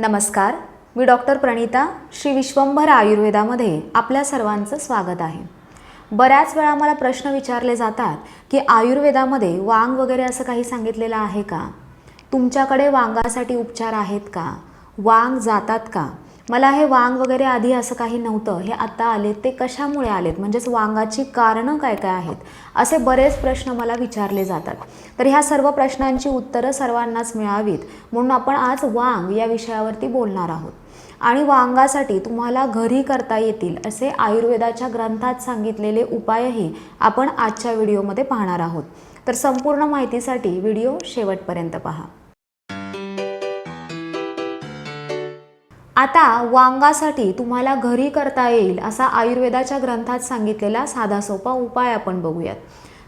नमस्कार. मी डॉक्टर प्रणिता श्री विश्वंभर आयुर्वेदामध्ये आपल्या सर्वांचं स्वागत आहे. बऱ्याच वेळा मला प्रश्न विचारले जातात की आयुर्वेदामध्ये वांग वगैरे असं काही सांगितलेलं आहे का? तुमच्याकडे वांगासाठी उपचार आहेत का? वांग जातात का? मला हे वांग वगैरे आधी असं काही नव्हतं. हे आता आलेत. ते कशामुळे आलेत? म्हणजेच वांगाची कारणं काय काय आहेत? असे बरेच प्रश्न मला विचारले जातात. तर ह्या सर्व प्रश्नांची उत्तरं सर्वांनाच मिळावीत. म्हणून आपण आज वांग या विषयावरती बोलणार आहोत. आणि वांगासाठी तुम्हाला घरी करता येतील असे आयुर्वेदाच्या ग्रंथात सांगितलेले उपायही आपण आजच्या व्हिडिओमध्ये पाहणार आहोत. तर संपूर्ण माहितीसाठी व्हिडिओ शेवटपर्यंत पहा. आता वांगासाठी तुम्हाला घरी करता येईल असा आयुर्वेदाच्या ग्रंथात सांगितलेला साधा सोपा उपाय आपण बघूयात.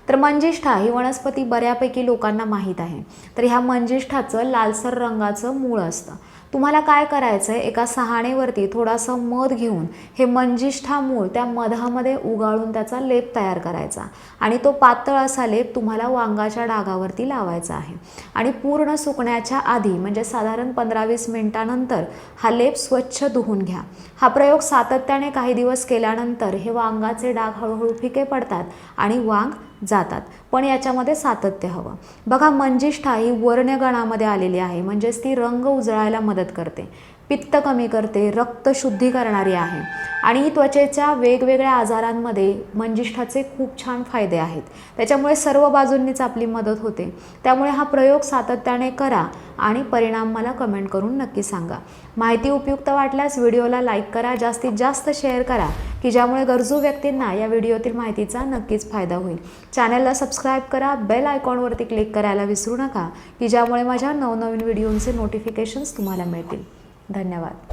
तर मंजिष्ठा ही वनस्पती बऱ्यापैकी लोकांना माहीत आहे. तर ह्या मंजिष्ठाचं लालसर रंगाचं मूळ असतं. तुम्हाला काय करायचं आहे एका सहाणेवरती थोडासा मध घेऊन हे मंजिष्ठा मूळ त्या मधामध्ये उगाळून त्याचा लेप तयार करायचा. आणि तो पातळ असा लेप तुम्हाला वांगाच्या डागावरती लावायचा आहे. आणि पूर्ण सुकण्याच्या आधी म्हणजे साधारण पंधरा वीस मिनिटानंतर हा लेप स्वच्छ धुवून घ्या. हा प्रयोग सातत्याने काही दिवस केल्यानंतर हे वांगाचे डाग हळूहळू फिके पडतात आणि वांग जातात. पण याच्यामध्ये सातत्य हवं. बघा मंजिष्ठा ही वर्णगणामध्ये आलेली आहे. म्हणजेच ती रंग उजळायला मदत करते. पित्त कमी करते रक्त शुद्धी करणारी आहे. आणि त्वचेच्या वेगवेगळ्या आजारांमध्ये मंजिष्ठाचे खूप छान फायदे आहेत. त्याच्यामुळे सर्व बाजूंनीच आपली मदत होते. त्यामुळे हा प्रयोग सातत्याने करा आणि परिणाम मला कमेंट करून नक्की सांगा. माहिती उपयुक्त वाटल्यास व्हिडिओला लाईक करा जास्तीत जास्त शेअर करा की ज्यामुळे गरजू व्यक्तींना या व्हिडिओतील माहितीचा नक्कीच फायदा होईल. चॅनलला सबस्क्राईब करा बेल आयकॉनवरती क्लिक करायला विसरू नका की ज्यामुळे माझ्या नवनवीन व्हिडिओंचे नोटिफिकेशन्स तुम्हाला मिळतील. धन्यवाद.